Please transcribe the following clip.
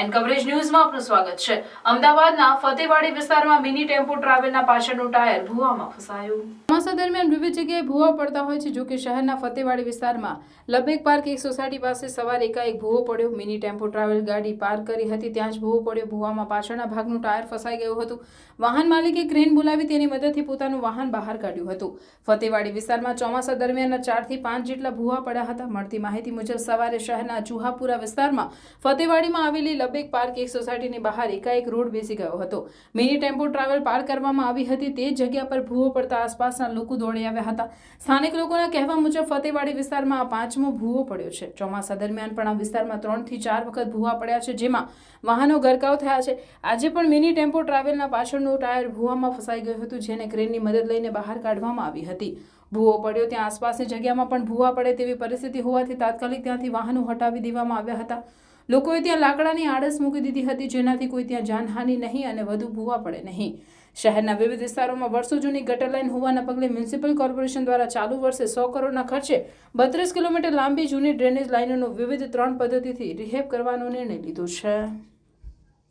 N coverage ન્યૂઝમાં આપનું સ્વાગત છે. અમદાવાદના ફતેવાડી વિસ્તારમાં મિની ટેમ્પો ટ્રાવેલના પાછળનું ટાયર ભૂવામાં ફસાયું. ચોમાસા દરમિયાન વિવિધ જગ્યાએ ભૂવા પડતા હોય છે જોકે શહેરના ફતેવાડી વિસ્તારમાં લબેક પાર્ક એક સોસાયટી પાસે સવારે એકાએક ભૂવો પડ્યો. મિની ટેમ્પો ટ્રાવેલ ગાડી પાર્ક કરી હતી, ત્યાં જ ભૂવો પડ્યો. ભૂવામાં પાછળના ભાગનું ટાયર ફસાઈ ગયું હતું. વાહન માલિકે ક્રેન બોલાવી તેની મદદથી પોતાનું વાહન બહાર કાઢ્યું હતું. ફતેવાડી વિસ્તારમાં ચોમાસા દરમિયાન ચારથી પાંચ જેટલા ભૂવા પડ્યા હતા. મળતી માહિતી મુજબ સવારે શહેરના જુહાપુરા વિસ્તારમાં ફતેવાડીમાં આવેલી લબેક પાર્ક એક સોસાયટીની બહાર એકાએક રોડ બેસી ગયો હતો. મિની ટેમ્પો ટ્રાવેલ પાર્ક કરવામાં આવી હતી તે જગ્યા પર ભૂવો પડતા આસપાસના લોકો દોડી આવ્યા હતા. સ્થાનિક લોકોના કહેવા મુજબ ફતેવાડી વિસ્તારમાં આ પાંચમો ભૂવો પડ્યો છે. ચોમાસા દરમિયાન પણ આ વિસ્તારમાં ત્રણથી ચાર વખત ભૂવા પડ્યા છે, જેમાં વાહનો ગરકાવ થયા છે. આજે પણ મિની ટેમ્પો ટ્રાવેલના પાછળનું ટાયર ભૂવામાં ફસાઈ ગયું હતું, જેને ક્રેનની મદદ લઈને બહાર કાઢવામાં આવી હતી. ભૂવો પડ્યો ત્યાં આસપાસની જગ્યામાં પણ ભૂવા પડે તેવી પરિસ્થિતિ હોવાથી તાત્કાલિક ત્યાંથી વાહનો હટાવી દેવામાં આવ્યા હતા. લોકોએ ત્યાં લાકડાની આડસ મૂકી દીધી હતી, જેનાથી કોઈ ત્યાં જાનહાનિ નહીં અને વધુ ભૂવા પડે નહીં. શહેરના વિવિધ વિસ્તારોમાં વર્ષો જૂની ગટર લાઇન હોવાના પગલે મ્યુનિસિપલ કોર્પોરેશન દ્વારા ચાલુ વર્ષે સો કરોડના ખર્ચે બત્રીસ કિલોમીટર લાંબી જૂની ડ્રેનેજ લાઇનોનો વિવિધ ત્રણ પદ્ધતિથી રિહેબ કરવાનો નિર્ણય લીધો છે.